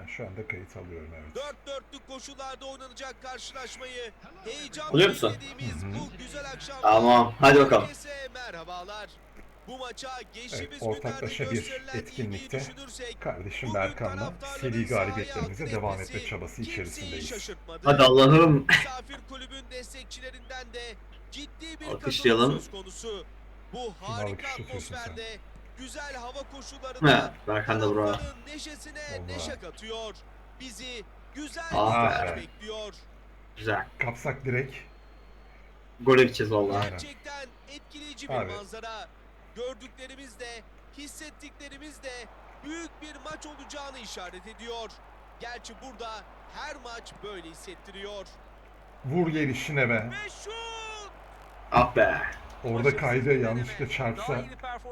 Ben şu anda kayıt alıyorum evet. Dört dörtlük koşullarda oynanacak karşılaşmayı heyecanla Oluyor musun? bu güzel akşam. Tamam, hadi bakalım. Herkese merhabalar. Bu maça geçtiğimiz Evet, günlerde ortaklaşa bir gösterilen etkinlikte düşünürsek Kardeşim bugün Berkan'la taraftarların seri sahaya galibiyetlerimize akın devam etmesi etme çabası kimseyi içerisindeyiz. şaşırtmadı. Hadi Allah'ım. Misafir kulübün destekçilerinden de ciddi bir Alkışlayalım. katılım söz konusu. Bu harika alkışlatıyorsun sen? atmosferde güzel hava koşullarında He, Berkan da bura. taraftarın neşesine Vallahi. neşe katıyor. Bizi güzel Ah bir maç be. bekliyor. Güzel. Kapsak direkt. Gole gideceğiz valla. Aynen. Gerçekten etkileyici bir Abi. manzara. Gördüklerimiz de, hissettiklerimiz de büyük bir maç olacağını işaret ediyor. Gerçi burada her maç böyle hissettiriyor. Vur gelişine be. Ve şut! Ah be. Orada kaydı yanlışlıkla çarpsa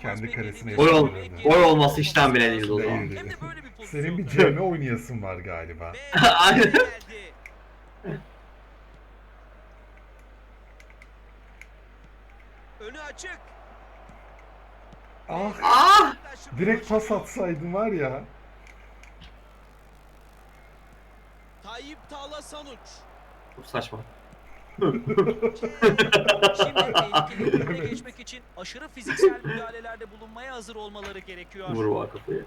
kendi karesine Gol, ol yapıştırırdı. gol olması işten bile değildi o zaman. Senin bir CM oynayasın var galiba. Aynen. Önü açık. Ah Ah! direkt pas atsaydın var ya. Tayyip Tala Sanuç. Çok saçma. Şimdi tehlikeli bölümüne geçmek için aşırı fiziksel müdahalelerde bulunmaya hazır olmaları gerekiyor. Vur bu kafayı.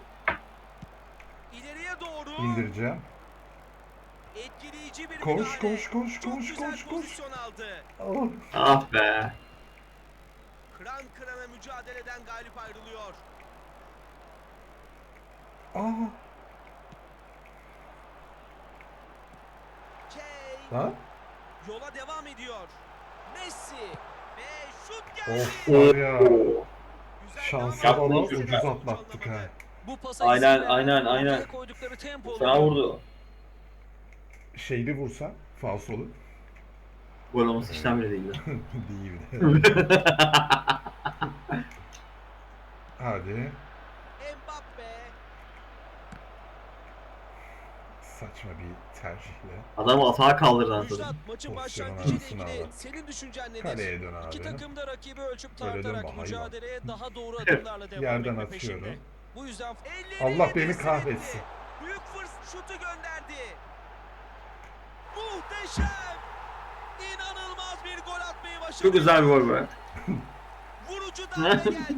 İleriye doğru. İndireceğim. Etkileyici bir Koş müdahale. koş koş Çok koş güzel koş koş. pozisyon aldı. Ah. Ah be. Kıran kırana mücadeleden galip ayrılıyor. Ah. Kay Lan. Yola devam ediyor. Messi ve şut geldi. Of var ya. Şansa ediyor. ucuz atlattık ha. Bu pasa Aynen, aynen, aynen. koydukları tempo Sana vurdu. Şeyli vursan falsolu Gol olması işten bile değildi. değildi. Hadi. Mbappe Saçma bir tercihle. Adamı atağa kaldırdı Müjdat anasını. maçın başlangıcıyla ilgili senin düşüncen nedir? Kaleye dön İki abi. takım da rakibi ölçüp tartarak mücadeleye daha doğru adımlarla devam Yerden etme atıyorum. peşinde. Bu yüzden Allah beni kahretsin. Büyük fırsat şutu gönderdi. Muhteşem. İnanılmaz bir gol atmayı başardı. Çok güzel bir gol be. Vurucu darbe geldi.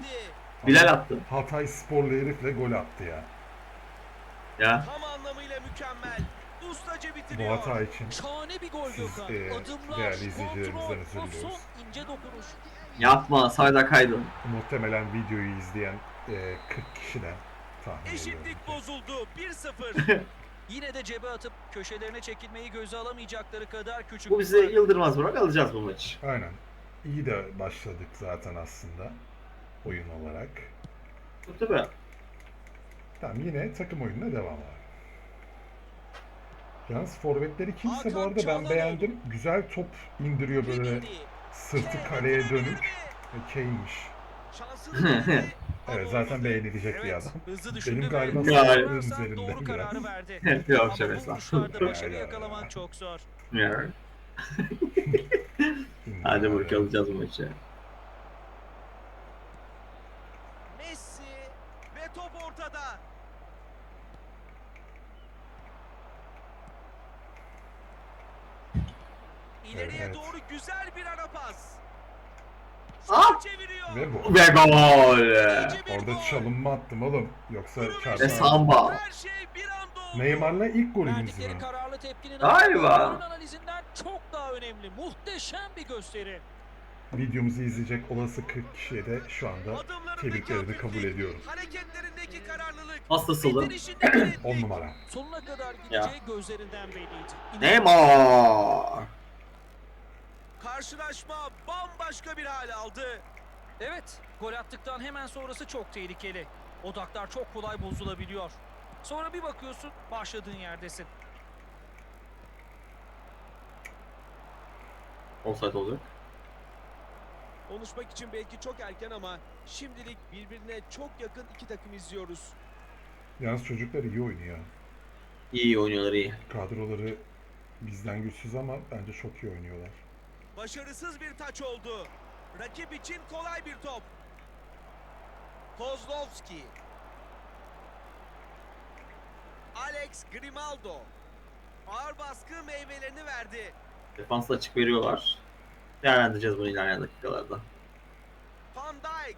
Bilal attı. Hatay sporlu herifle gol attı ya. Ya. Tam anlamıyla mükemmel. Ustaca Bu bitiriyor. hata için. şahane bir gol Siz, Gökhan. e, Adımlar, değerli izleyicilerimizden kontrol, özür o diliyoruz. son ince dokunuş. Yapma. Sayda kaydın. Muhtemelen videoyu izleyen e, 40 kişiden tahmin ediyorum. Eşitlik bozuldu. 1-0. Yine de cebe atıp köşelerine çekilmeyi göze alamayacakları kadar küçük. Bu bizi yıldırmaz Burak. Alacağız bu maçı. Aynen. İyi de başladık zaten aslında. Oyun olarak. Tabii. Tamam yine takım oyununa devam abi. Yalnız forvetleri kimse bu arada ben beğendim. Güzel top indiriyor böyle sırtı kaleye dönük. Ve Kane'miş. Evet zaten beğenilecek bir Evet, adam. hızlı düşündü Benim galiba Sanırsam üzerinde doğru biraz. kararı verdi. Yok Ya, başarı çok zor. Hadi. Burak alacağız bu maçı. Messi ve top ortada. İleriye Evet. doğru güzel bir ara pas. Ah! Çeviriyor. Ve bu. Ve gol. Orada çalınma attım oğlum. Yoksa Ve çarpar. Ve samba. Her şey bir anda oldu. Neymar'la ilk golümüz mü? kararlı tepkinin Galiba. analizinden çok daha önemli. Muhteşem bir gösteri. Videomuzu izleyecek olası 40 kişiye de şu anda tebriklerimi kabul ediyorum. Hareketlerindeki kararlılık. Hastasılı. bitirişindeki netlik. 10 numara. Sonuna kadar gideceği gözlerinden belliydi. Neymar. Karşılaşma bambaşka bir hal aldı. Evet, gol attıktan hemen sonrası çok tehlikeli. Odaklar çok kolay bozulabiliyor. Sonra bir bakıyorsun başladığın yerdesin. Offside olacak. Konuşmak için belki çok erken ama şimdilik birbirine çok yakın iki takım izliyoruz. Yalnız çocuklar iyi oynuyor. İyi oynuyorlar iyi. Kadroları bizden güçsüz ama bence çok iyi oynuyorlar. Başarısız bir taç oldu. Rakip için kolay bir top. Kozlovski. Alex Grimaldo. Ağır baskı meyvelerini verdi. Defansla açık veriyorlar. Değerlendireceğiz bunu ilerleyen dakikalarda. Van Dijk.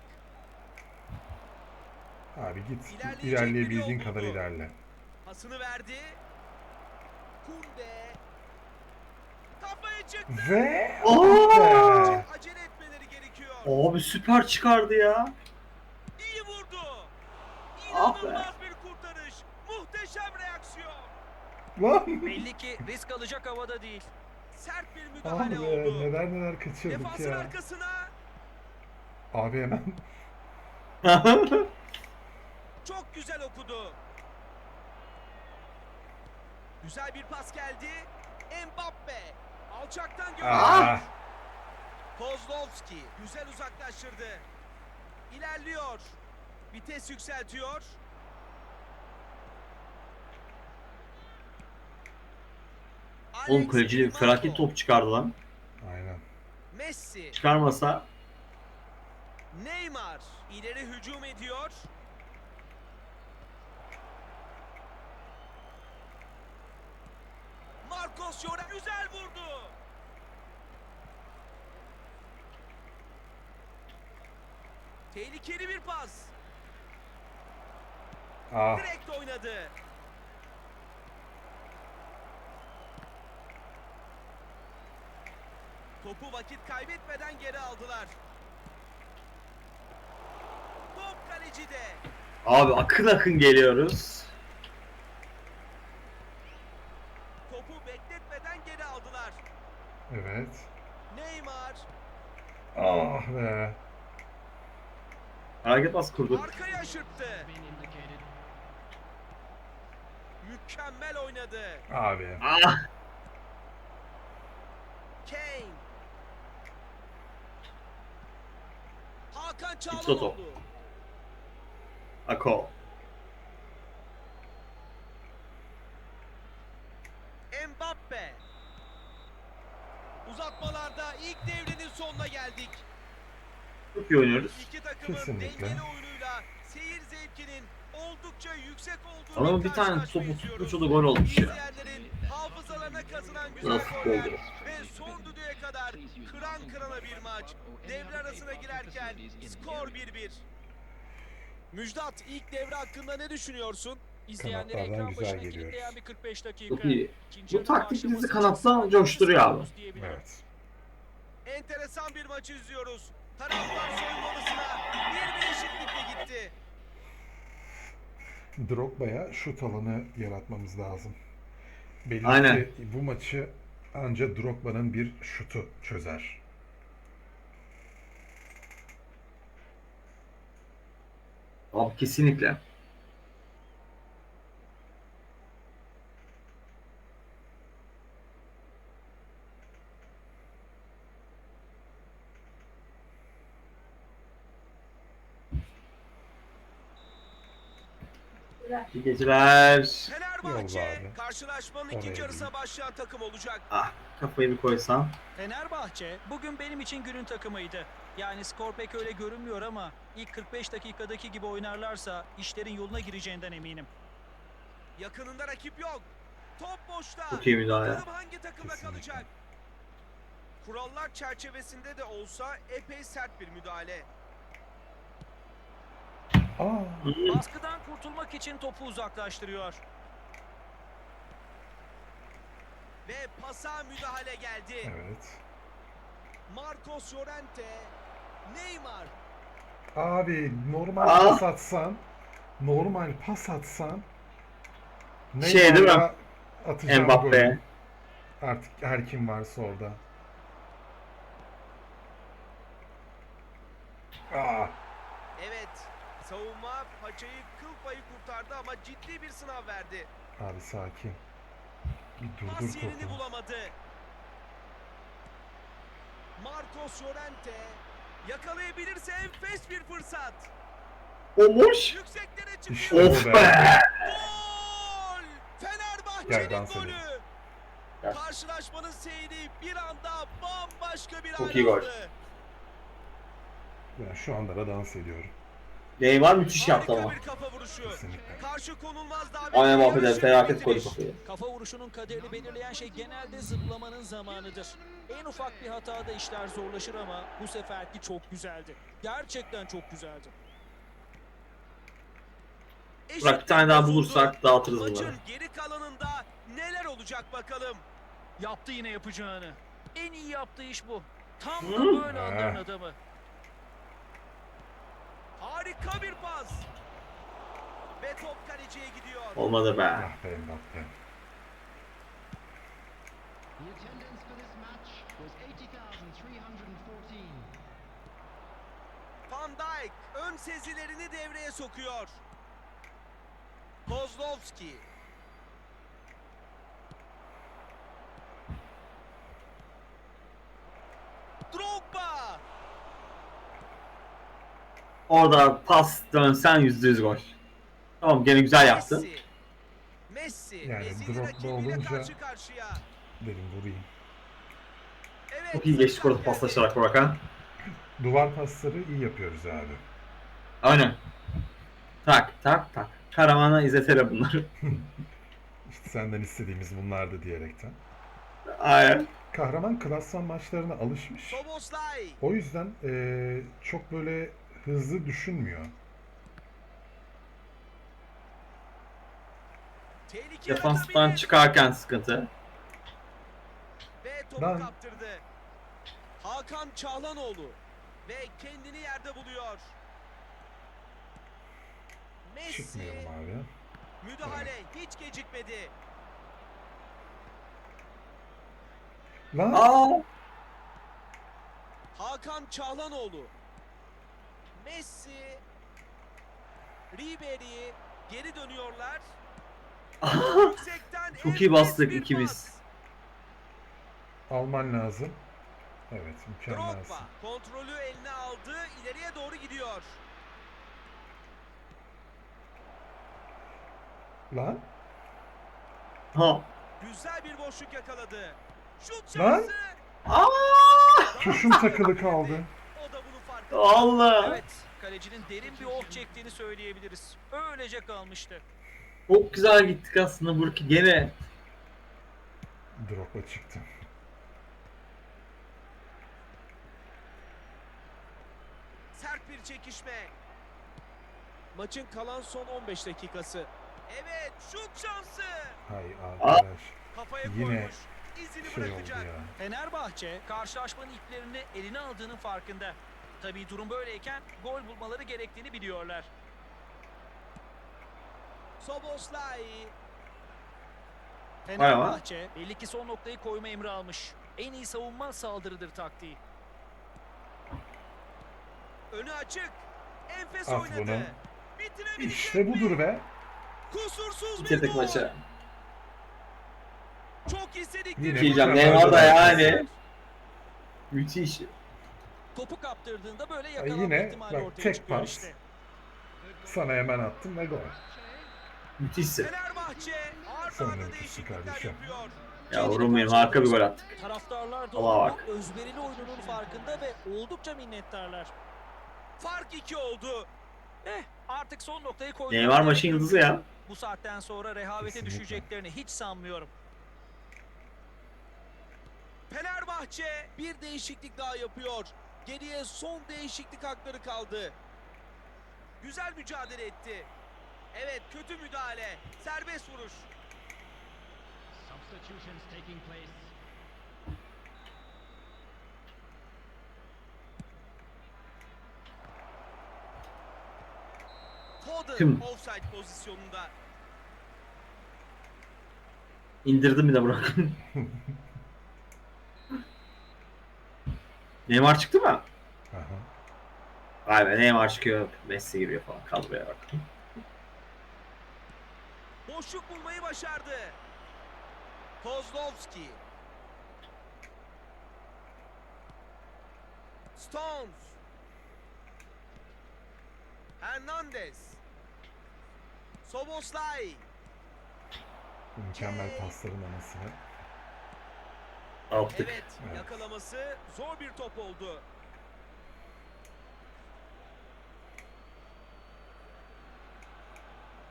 Abi git ilerleyebildiğin kadar ilerle. Pasını verdi. Kunde. Kafaya çıktı. Ve Aa! Acele etmeleri gerekiyor. Abi süper çıkardı ya. İyi vurdu. Ah be. İnanılmaz bir kurtarış. Muhteşem reaksiyon. Lan! Belli ki risk alacak havada değil. Sert bir müdahale be oldu. neler neler kaçırdık Defansın ya. arkasına Abi hemen çok güzel okudu. Güzel bir pas geldi. Mbappe alçaktan. Ah! Kozlovski güzel uzaklaştırdı. İlerliyor. Vites yükseltiyor. Oğlum kaleci felaket top çıkardı lan. Aynen. Messi, Çıkarmasa Neymar ileri hücum ediyor. Marcos Llorente güzel vurdu. Tehlikeli bir pas. Ah Direkt oynadı. Topu vakit kaybetmeden geri aldılar. Top kalecide. abi akın akın geliyoruz. Topu bekletmeden geri aldılar. evet. Neymar Ah be. Hareket bas kurduk. arkaya aşırttı. Mükemmel oynadı. Abi. Ah! Kane. Hakan Soto. Çalhanoğlu. Ako. Mbappe. Uzatmalarda ilk devrinin sonuna geldik. Çok iyi oynuyoruz. İki takımın Kesinlikle. dengeli oyunuyla seyir zevkinin oldukça yüksek olduğu Ama bir tane karşılaşma topu izliyoruz. tutmuş o da gol olmuş ya. İzleyenlerin hafızalarına kazınan güzel Nasıl goller oldu? ve son düdüğe kadar kıran kırana bir maç. Devre arasına girerken skor 1-1. Müjdat ilk devre hakkında ne düşünüyorsun? Kanatlardan ekran güzel başına geliyoruz. kilitleyen bir 45 dakika. Çok iyi. İkinci Bu yarının taktik bizi başlaması kanattan çok coşturuyor abi. diyebilirim. Evet. Enteresan bir maç izliyoruz. Taraftar soyunma odasına bir eşitlikle gitti. Drogba'ya şut alanı yaratmamız lazım. Belli Aynen. ki bu maçı anca Drogba'nın bir şutu çözer. Abi kesinlikle. İyi geceler. Fenerbahçe karşılaşmanın Oraya ikinci yarısına başlayan takım olacak. Ah kafayı bir koysam. Fenerbahçe bugün benim için günün takımıydı. Yani skor pek öyle görünmüyor ama ilk 45 dakikadaki gibi oynarlarsa işlerin yoluna gireceğinden eminim. Yakınında rakip yok. Top boşta. Çok iyi müdahale. Bakalım hangi takımda Kesinlikle. kalacak? Kurallar çerçevesinde de olsa epey sert bir müdahale. Aa, Baskıdan kurtulmak için topu uzaklaştırıyor. Ve pasa müdahale geldi. evet. Marcos Llorente. Neymar. Abi normal Ah. pas atsan, normal pas atsan Şey değil mi? Atacağım Mbappe. golü. Artık her kim varsa orada. Aa, paçayı kıl payı kurtardı ama ciddi bir sınav verdi. abi sakin. Bir durdur Pas yerini topu. bulamadı. Marcos Llorente yakalayabilirse enfes bir fırsat. Olmuş. Yükseklere çıkıyor. Of be. Gol! Fenerbahçe'nin golü. Gel. Karşılaşmanın seyri bir anda bambaşka bir Çok iyi gol. Ben şu anda da dans ediyorum. Neymar müthiş yaptı ama. Karşı konulmaz daha Aynen yarışı felaket koydu bitiriş. kafayı. Kafa vuruşunun kaderini belirleyen şey genelde zıplamanın zamanıdır. En ufak bir hatada işler zorlaşır ama bu seferki çok güzeldi. Gerçekten çok güzeldi. Burak bir tane daha bulursak dağıtırız bunları. Maçın geri kalanında neler olacak bakalım. Yaptı yine yapacağını. En iyi yaptığı iş bu. Tam da böyle anların adamı. Harika bir pas. Ve top kaleciye gidiyor. Olmadı be. Ah be Mbappe. The attendance for this match was 80,314. Van Dijk ön sezilerini devreye sokuyor. Kozlovski. Drogba. Orada pas dönsen yüzde yüz gol. Tamam gene güzel yaptı. Messi. Messi. Yani ezeli Drogba rakibiyle olunca- karşı karşıya. Dedim vurayım. Evet, Çok iyi geçtik orada paslaşarak Burak ha. Duvar pasları iyi yapıyoruz abi. Aynen. Tak tak tak. Karavana izletere bunları. İşte senden istediğimiz bunlardı diyerekten. Aynen. Kahraman klasman maçlarına alışmış. Soboslay. O yüzden eee, çok böyle hızlı düşünmüyor. Defanstan çıkarken sıkıntı. Ve topu Lan. kaptırdı. Hakan Çağlanoğlu. Ve kendini yerde buluyor. Messi. Çıkmayalım abi. Müdahale hiç gecikmedi. Lan Aa! Hakan Çağlanoğlu. Messi. Ribery geri dönüyorlar. Çok iyi bastık ikimiz. alman lazım. Evet mükemmelsin. Drogba kontrolü eline aldı. ileriye doğru gidiyor. Lan Ha. Güzel bir boşluk yakaladı. Şut Lan. şansı. Aa! tuşum takılı kaldı. O da bunu fark Allah! Evet, kalecinin derin bir oh çektiğini söyleyebiliriz. Öylece kalmıştı. Çok güzel gittik aslında Burki gene. Drogba çıktı. Sert bir çekişme. Maçın kalan son 15 dakikası. Evet şut şansı. Hay arkadaş. Kafaya Yine koymuş. İzini Şey oldu bırakacak. ya. Fenerbahçe karşılaşmanın iplerini eline aldığının farkında. Tabii durum böyleyken gol bulmaları gerektiğini biliyorlar. Soboslay. Fenerbahçe belli ki son noktayı koyma emri almış. En iyi savunma saldırıdır taktiği. Önü açık. Enfes At oynadı. bunu. İşte budur be. Kusursuz bir Bitirdik gol. maçı. Çok istedikleri. Diyeceğim Neymar da yani. Müthiş. Topu kaptırdığında böyle Ya yakalanma yine ihtimali bak, ortaya tek çıkıyor pas. işte. Sana hemen attım ve gol. Müthişsin. Fenerbahçe arda müthişsin değişiklikler kardeşim. yapıyor. Yavrum benim harika bir gol attık. Taraftarlar da Allah'a onun bak. özverili oyununun farkında ve oldukça minnettarlar. Fark 2 oldu. Eh artık son noktayı koydular. Neymar maçın yıldızı ya. Bu saatten sonra rehavete Kesinlikle. düşeceklerini hiç sanmıyorum. Fenerbahçe bir değişiklik daha yapıyor. Geriye son değişiklik hakları kaldı. Güzel mücadele etti. Evet kötü müdahale. Serbest vuruş. Substitutions taking place. Foden Kim? offside pozisyonunda. İndirdim bir de Burak. Neymar çıktı mı? Aha. Vay be Neymar çıkıyor. Messi giriyor falan. Kadroya bak. Boşluk bulmayı başardı. Kozlovski. Stones. Hernandez. Soboslay. Mükemmel pasların anasını. Attık. Evet, Evet. yakalaması zor bir top oldu.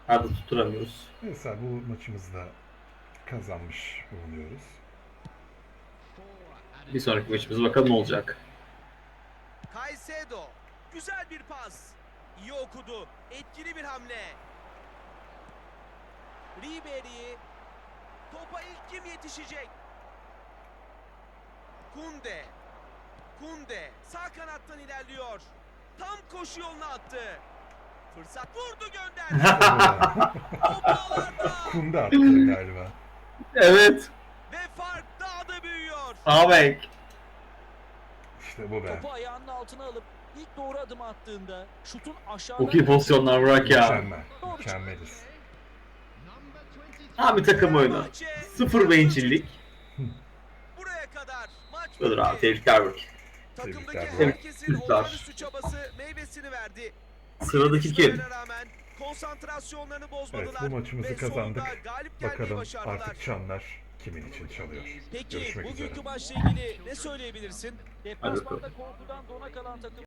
Arada tutturamıyoruz. Neyse bu maçımızda kazanmış bulunuyoruz. Bir sonraki maçımız bakalım ne olacak. Caicedo. Güzel bir pas. İyi okudu. Etkili bir hamle. Ribery. Topa ilk kim yetişecek? Kunde. Kunde sağ kanattan ilerliyor. Tam koşu yoluna attı. Fırsat vurdu gönderdi. Kunda attı galiba. Evet. Ve fark daha da büyüyor. Ağabey. İşte bu be. Topu ayağının altına alıp ilk doğru adım attığında şutun aşağıdan... Çok iyi pozisyonlar bırak ya. Mükemmel. Mükemmeliz. Number 23. Tam bir takım oyunu. Sıfır bencillik. Buraya kadar Budur abi tebrikler. Takımdaki Tebrikler. herkesin Tebrikler. olağanüstü çabası meyvesini verdi. Sıradaki kim? Yenilgilerine rağmen konsantrasyonlarını bozmadılar Evet bu maçımızı ve sonunda kazandık. galip gelmeyi Bakalım başardılar. artık çanlar kimin için çalıyor. Peki Görüşmek üzere. bugünkü maçla ilgili ne söyleyebilirsin? Deplasmanda korkudan dona kalan takım